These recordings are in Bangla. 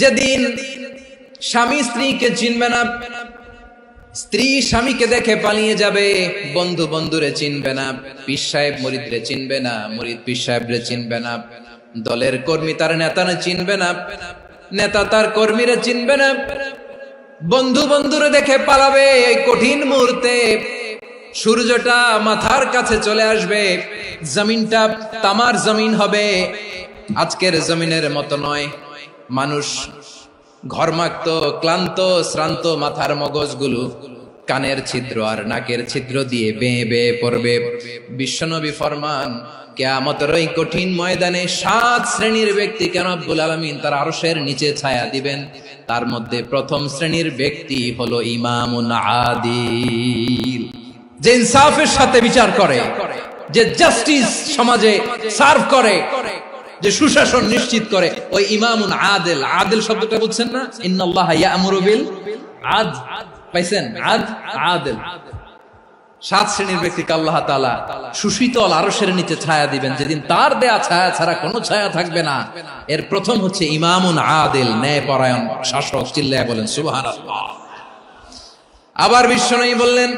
যেদিন স্বামী স্ত্রীকে চিনবে না, স্ত্রী স্বামীকে দেখে পালিয়ে যাবে, বন্ধু বন্ধুরে চিনবে না, পীর সাহেব মরিদরে চিনবে না, মরিদ পীর সাহেবরে চিনবে না, দলের কর্মী তার নেতারে চিনবে না, নেতা তার কর্মীরা চিনবে না, বন্ধু বন্ধুরে দেখে পালাবে এই কঠিন মুহূর্তে। সূর্যটা মাথার কাছে চলে আসবে, জমিনটা তামার জমিন হবে, আজকের জমিনের মতো নয়। মানুষ ঘরমাক্ত, ক্লান্ত, শ্রান্ত মাথার মগজগুলো কানের ছিদ্র আর নাকের ছিদ্র দিয়ে বেয়ে বেয়ে পড়বে। বিশ্বনবী ফরমান, কেয়ামতের ওই কঠিন ময়দানে সাত শ্রেণির ব্যক্তি কেন আব্বুল আলমিন তার আরশের নিচে ছায়া দিবেন? তার মধ্যে প্রথম শ্রেণির ব্যক্তি হলো ইমামুন আদিল। যে ইনসাফের সাথে বিচার করে, যে জাস্টিস সমাজে সার্ভ করে যে সুশাসন নিশ্চিত করে, ওই ইমামুন আদেল। আদেল শব্দটা বুঝছেন না? ইন্নাল্লাহ ইয়ামুরু বিল আদ। পাইছেন? আদ? আদেল। সাত শ্রেণির ব্যক্তিকে আল্লাহ তাআলা সুশীতল আরশের নিচে ছায়া দিবেন। যেদিন তার দেয়া ছায়া ছাড়া কোনো ছায়া থাকবে না। এর প্রথম হচ্ছে ইমামুন আদেল, ন্যায়পরায়ণ শাসক। চিল্লায় বলেন, সুবহানাল্লাহ। আবার বিশ্বনবী বললেন,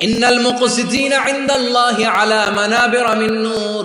ইন্নাল মুকসিতিনা ইনদাল্লাহি আলা মানাবির মিন নূর।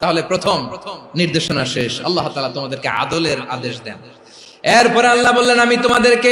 তাহলে প্রথম নির্দেশনা শেষ। আল্লাহ তালা তোমাদেরকে আদলের আদেশ দেন। এরপরে আল্লাহ বললেন, আমি তোমাদেরকে